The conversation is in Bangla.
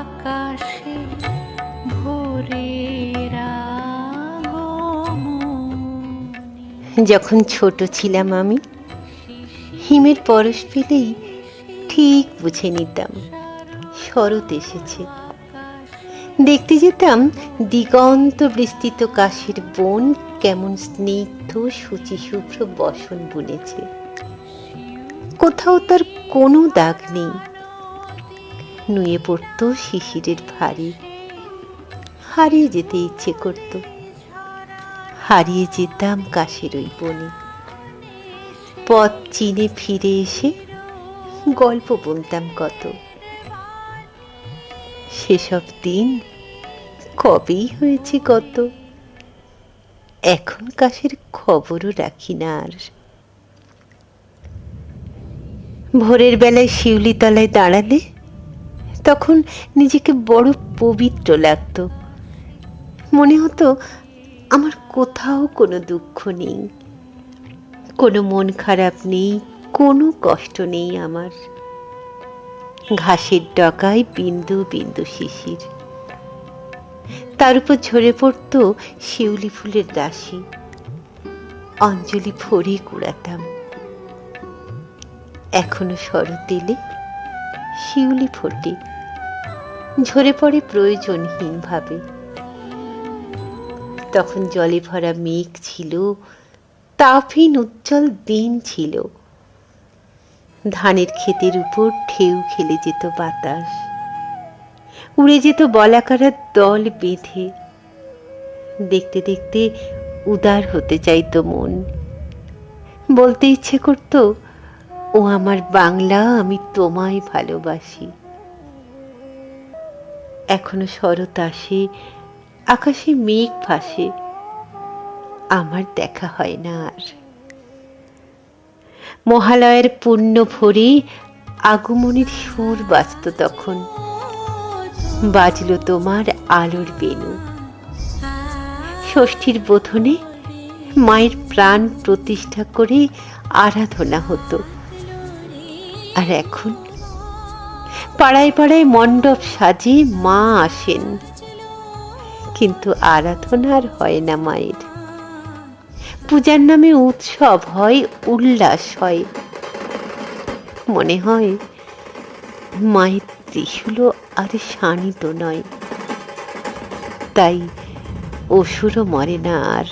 আকাশে ভোরের যখন ছোট ছিলাম আমি, হিমের পরশ পেলেই ঠিক বুঝে নিতাম, শরৎ এসেছে। দেখতে যেতাম দিগন্ত বিস্তৃত কাশির বন কেমন স্নিগ্ধ শুচি শুভ্র বসন বুনেছে। কোথাও তার কোনো দাগ নেই। নুয়ে পড়তো শিশিরের ভারী। হারিয়ে যেতে ইচ্ছে করত। হারিয়ে যেতাম কাশের ওই বনে। পথ চিনে ফিরে এসে গল্প বলতাম কত। সেসব দিন কবেই হয়েছে কত? এখন কাশের খবরও রাখি না আর। ভোরের বেলায় শিউলি তলায় দাঁড়ালে তখন নিজেকে বড় পবিত্র লাগতো। মনে হতো আমার কোথাও কোনো দুঃখ নেই, কোনো মন খারাপ নেই, কোনো কষ্ট নেই আমার। ঘাসের ডকায় বিন্দু বিন্দু শিশির। তার উপর ঝরে পড়ত শিউলি ফুলের রাশি অঞ্জলি ভরে কুড়াতাম। এখনও শরৎ দিলে শিউলি ফোটে। ঝরে পড়ে প্রয়োজনহীনভাবে তখন জলে ভরা মেঘ ছিল, তাপহীন উজ্জ্বল দিন ছিল। ধানের ক্ষেতের উপর ঢেউ খেলে যেত বাতাস। উড়ে যেত বলাকারার দল বেঁধে। দেখতে দেখতে উদার হতে চাইতো মন। বলতে ইচ্ছে করত ও আমার বাংলা আমি তোমায় ভালোবাসি। এখনও শরৎ আসে, আকাশে মেঘ ভাসে, আমার দেখা হয় না আর। মহালয়ের পুণ্য ভরে আগমনের সুর বাজত তখন, বাজলো তোমার আলোর বেনু ষষ্ঠীর বোধনে মায়ের প্রাণ প্রতিষ্ঠা করে আরাধনা হতো। আর এখন? পাড়ায় পাড়ায় মণ্ডপ সাজে মা আসেন। কিন্তু আরাধনা আর হয় না মায়ের। পূজার নামে উৎসব হয়, উল্লাস হয়। মনে হয় মায়ের ত্রিশুলো আর শানিত নয়। তাই অসুরও মরে না আর।